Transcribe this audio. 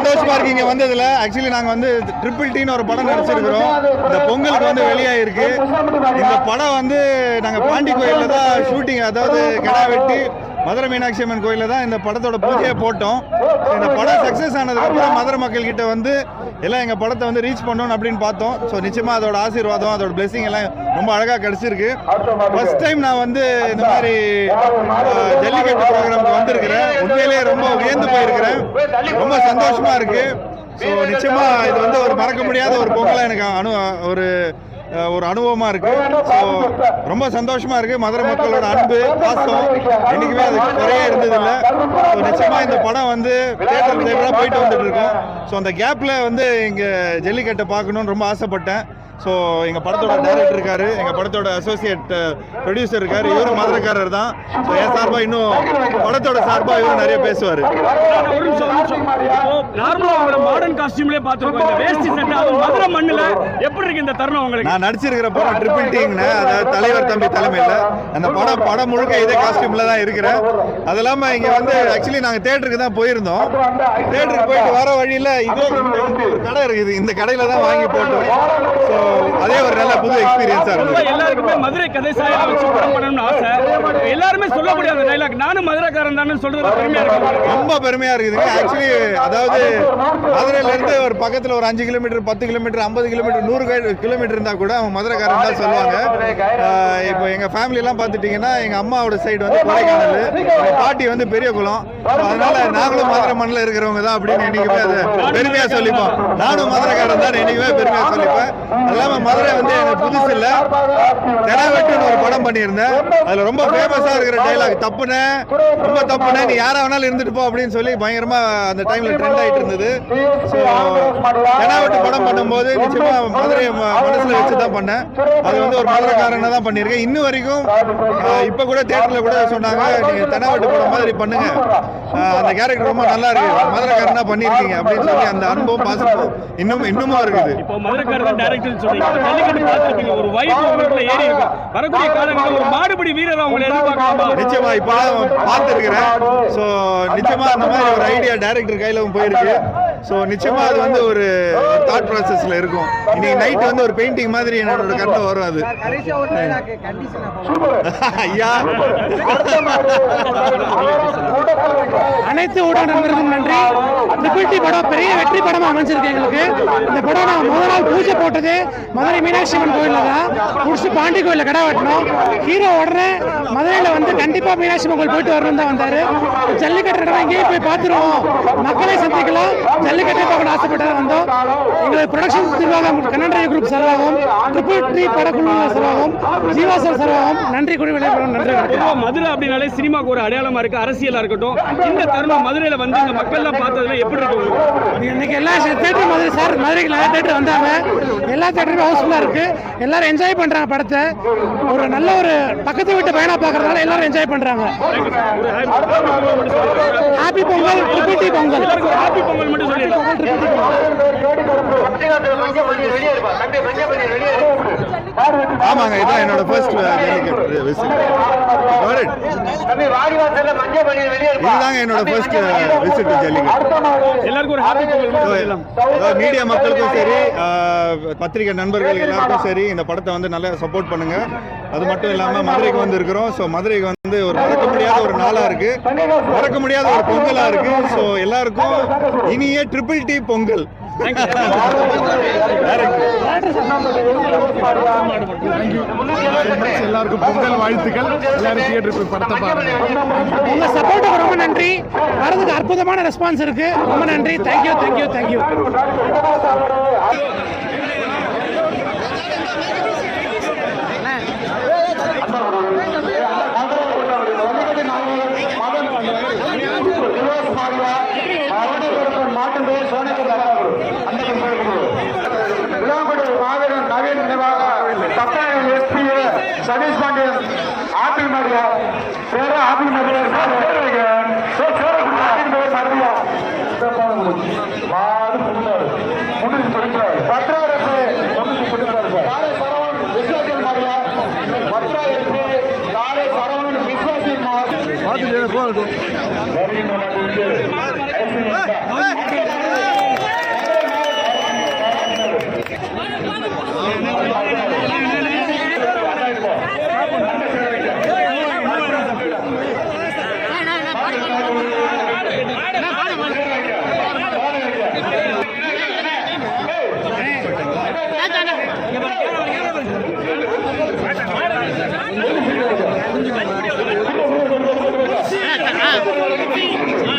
சந்தோஷமா இருக்கு இங்க வந்ததுல ஆக்சுவலி நாங்க வந்து ட்ரிபிள் டீன்னு ஒரு படம் நடிச்சிருக்கிறோம். இந்த பொங்கலுக்கு வந்து வெளியாயிருக்கு. இந்த படம் வந்து நாங்க பாண்டி கோயில்ல தான் ஷூட்டிங் அதாவது கிடா வெட்டி மதுரை மீனாட்சி அம்மன் கோயில்ல தான் இந்த படத்தோட பூஜையை போட்டோம். இந்த படம் சக்சஸ் ஆனதுக்கப்புறம் மதுரை மக்கள் கிட்ட வந்து எல்லாம் எங்க படத்தை வந்து ரீச் பண்ணணும் அப்படின்னு பார்த்தோம். ஸோ நிச்சயமா அதோட ஆசீர்வாதம் அதோட blessing எல்லாம் ரொம்ப அழகா கிடைச்சிருக்கு. ஃபர்ஸ்ட் டைம் நான் வந்து இந்த மாதிரி ஜல்லிக்கட்டு ப்ரோக்ராமுக்கு வந்திருக்கிறேன். உண்மையிலேயே ரொம்ப உயர்ந்து போயிருக்கிறேன். ரொம்ப சந்தோஷமா இருக்கு. ஸோ நிச்சயமா இது வந்து ஒரு மறக்க முடியாத ஒரு பொங்கலா எனக்கு அனு ஒரு ஒரு அனுபவமா இருக்கு. ஸோ ரொம்ப சந்தோஷமா இருக்கு. மதுரை மக்களோட அன்பு பாசம். என்னைக்குமே அது குறையே இருந்தது இல்லை ஸோ நிச்சயமா இந்த படம் வந்து தேட்டர் தேட்டராக போயிட்டு வந்துட்டு இருக்கோம். ஸோ அந்த கேப்ல வந்து இங்க ஜல்லிக்கட்டை பார்க்கணும்னு ரொம்ப ஆசைப்பட்டேன். ஸோ எங்கள் படத்தோட டைரக்டர் இருக்காரு எங்கள் படத்தோட அசோசியேட் ப்ரொடியூசர் இருக்காரு. இவரும் மதுரைக்காரர் தான். ஸோ என் சார்பாக இன்னும் படத்தோட சார்பாக இவரும் நிறைய பேசுவார். ஒரு நிமிஷம், ஒரு நிமிஷம். இப்போ நார்மலா உங்களோட மாடர்ன் காஸ்டியூம்லயே இந்த வேஷ்டி சட்டை அதுவும் மதுரை மண்ணுல எப்படி இருக்கு இந்த தருணம் உங்களுக்கு? நான் நடிச்சிருக்கிற படம் ட்ரிபிள் டீங்னு அதாவது தலைவர் தம்பி தலைமையில். அந்த படம் படம் முழுக்க இதே காஸ்டியூம்ல தான் இருக்கிறேன். அது இல்லாமல் இங்கே வந்து ஆக்சுவலி நாங்கள் தேட்டருக்கு தான் போயிருந்தோம். தேட்டருக்கு போயிட்டு வர வழியில் இதே கடை இருக்குது. இந்த கடையில் தான் வாங்கி போட்டோம். புது எக்ஸ்பீரியன்ஸாக பொதுவா இருந்தது. மதுரை கதை சாயல வச்சு படம் பண்ணணும்னு ஆசை. எல்லாருமே சொல்லக்கூடிய அந்த டைலாக் நானும் மதுரைக்காரன் தானே சொல்றது பெருமையா இருக்கு. ரொம்ப பெருமையா இருக்குதுங்க. ஆக்சுவலி அதாவது மதுரையில இருந்து ஒரு பக்கத்துல ஒரு அஞ்சு கிலோமீட்டர் பத்து கிலோமீட்டர் ஐம்பது கிலோமீட்டர் நூறு கிலோமீட்டர் இருந்தா கூட அவங்க மதுரைக்காரன் தான் சொல்லுவாங்க. இப்போ எங்க ஃபேமிலி எல்லாம் பார்த்துட்டீங்கன்னா எங்க அம்மாவோட சைடு வந்து கொடைக்கானல் பாட்டி வந்து பெரிய குளம் அதனால நாங்களும் மதுரை மண்ணில் இருக்கிறவங்க தான் அப்படின்னு என்னைக்குமே அதை பெருமையா சொல்லிப்போம். நானும் மதுரைக்காரன் தான் என்னைக்குமே பெருமையா சொல்லிப்பேன். அது இல்லாம மதுரை வந்து எனக்கு புதுசு இல்ல தெனாவெட்டுன்னு ஒரு படம் பண்ணியிருந்தேன். அதுல ரொம்ப ஃபேமஸா இருக்கிற டைலாக் தப்புனே ரொம்ப தப்புனே நீ யாரா வேணாலும் இருந்துட்டு போ அப்படின்னு சொல்லி பயங்கரமா அந்த டைம்ல ட்ரெண்ட் ஆயிட்டு இருந்தது. ஸோ தெனாவெட்டு படம் பண்ணும்போது நிச்சயமா மதுரை மனசுல வச்சு தான் பண்ணேன் அது வந்து ஒரு மதுரைக்காரனை தான் பண்ணியிருக்கேன். இன்னும் வரைக்கும் இப்ப கூட தேட்டர்ல கூட சொன்னாங்க நீங்க தெனாவெட்டு படம் மாதிரி பண்ணுங்க. அந்த கேரக்டர் ரொம்ப நல்லா இருக்கு. மதுரைக்காரனா பண்ணியிருக்கீங்க அப்படின்னு சொல்லி அந்த அனுபவம் பாசமும் இன்னும் இன்னமும் இருக்குது. இப்போ மதுரைக்காரர் டைரக்டர் பார்த்துருப்பீங்க ஒரு வைப் ஏறி இருக்கும் வரக்கூடிய காலங்களில் ஒரு மாடுபிடி வீரர் அவங்களை எதிர்பார்க்கலாமா நிச்சயமா இப்போ பார்த்துருக்கிறேன். ஸோ நிச்சயமா அந்த மாதிரி ஒரு ஐடியா டைரக்டர் கையில போயிருக்கு. ஸோ நிச்சயமா அது வந்து ஒரு தாட் ப்ராசஸ்ல இருக்கும். இன்னைக்கு நைட் வந்து ஒரு பெயிண்டிங் மாதிரி என்னோட கண்ணில் வரும் அது. ஐயா. அனைத்து ஊடக நண்பர்களுக்கும் நன்றி. ட்ரிபிள் டி படம் பெரிய வெற்றி படமா அமைஞ்சிருக்கு எங்களுக்கு. இந்த படம் நான் முதல் நாள் பூஜை போட்டது மதுரை மீனாட்சி அம்மன் கோயிலில் தான். முடிச்சு பாண்டி கோயிலில் கடை வெட்டினோம். ஹீரோ உடனே மதுரையில் வந்து கண்டிப்பாக மீனாட்சி அம்மன் கோயில் போயிட்டு வரணும் தான் வந்தார். ஜல்லிக்கட்டு நடனம் இங்கேயே போய் பார்த்துருவோம். மக்களை சந்திக்கலாம். ஜல்லிக்கட்டை பார்க்கணும் ஆசைப்பட்டு வந்தோம். எங்களுக்கு ப்ரொடக்ஷன் நிர்வாகம் கண்ணன் குரூப் சார்பாகவும் ட்ரிபிள் டி படக்குழு சார்பாகவும் ஜீவா சார்பாகவும் நன்றி குடி விளையாடுறோம் நன்றி மதுரை அப்படின்னாலே சினிமாவுக்கு ஒரு அடையாளமா இருக்கு. அரசியலா இருக்கட்டும் இந்த தருணம் மதுரையில வந்து இந்த மக்கள் எல்லாம் பார்த்ததுல எப்படி இருக்கு உங்களுக்கு? இன்னைக்கு எல்லா தேட்டரும் மதுரை சார் மதுரைக்கு நிறைய தேட்டர் வந்தாங்க. எல்லா தேட்டருமே ஹவுஸ்ஃபுல்லாக இருக்கு. எல்லாரும் என்ஜாய் பண்றாங்க படத்தை. ஒரு நல்ல ஒரு பக்கத்து வீட்டு பையனா பார்க்கறதுனால எல்லாரும் என்ஜாய் பண்றாங்க. Happy Pongal triple T Pongal happy Pongal மட்டும் சொல்லிடுங்க ஆமாங்க இதான் என்னோட ஃபர்ஸ்ட் ஜல்லிக்கட்டு இதுதாங்க என்னோட ஃபர்ஸ்ட் விசிட் ஜல்லிக்கட்டு எல்லாருக்கும் ஒரு ஹாப்பி பொங்கல் மீடியா மக்களுக்கும் சரி ஆஹ், பத்திரிகை நண்பர்கள் எல்லாருக்கும் சரி இந்த படத்தை வந்து நல்லா சப்போர்ட் பண்ணுங்க. அது மட்டும் இல்லாம மதுரைக்கு வந்து இருக்கிறோம் ஸோ மதுரைக்கு வந்து ஒரு மறக்க முடியாத ஒரு நாளா இருக்கு. மறக்க முடியாத ஒரு பொங்கலா இருக்கு. ஸோ எல்லாருக்கும் இனிய ட்ரிபிள் டி பொங்கல். எல்லாருக்கும் பொங்கல் வாழ்த்துக்கள். எல்லாரும் தியேட்டர் போய் படத்தை பாருங்க. உங்க சப்போர்ட்டுக்கு ரொம்ப நன்றி. வரதுக்கு அற்புதமான ரெஸ்பான்ஸ் இருக்கு. ரொம்ப நன்றி. Thank you thank you thank you Sathish Pandian apple Maria பேர ஆப்பிள் மரியா மரியா மாடு புடிச்சாரு மரியா. Thank you. Yeah.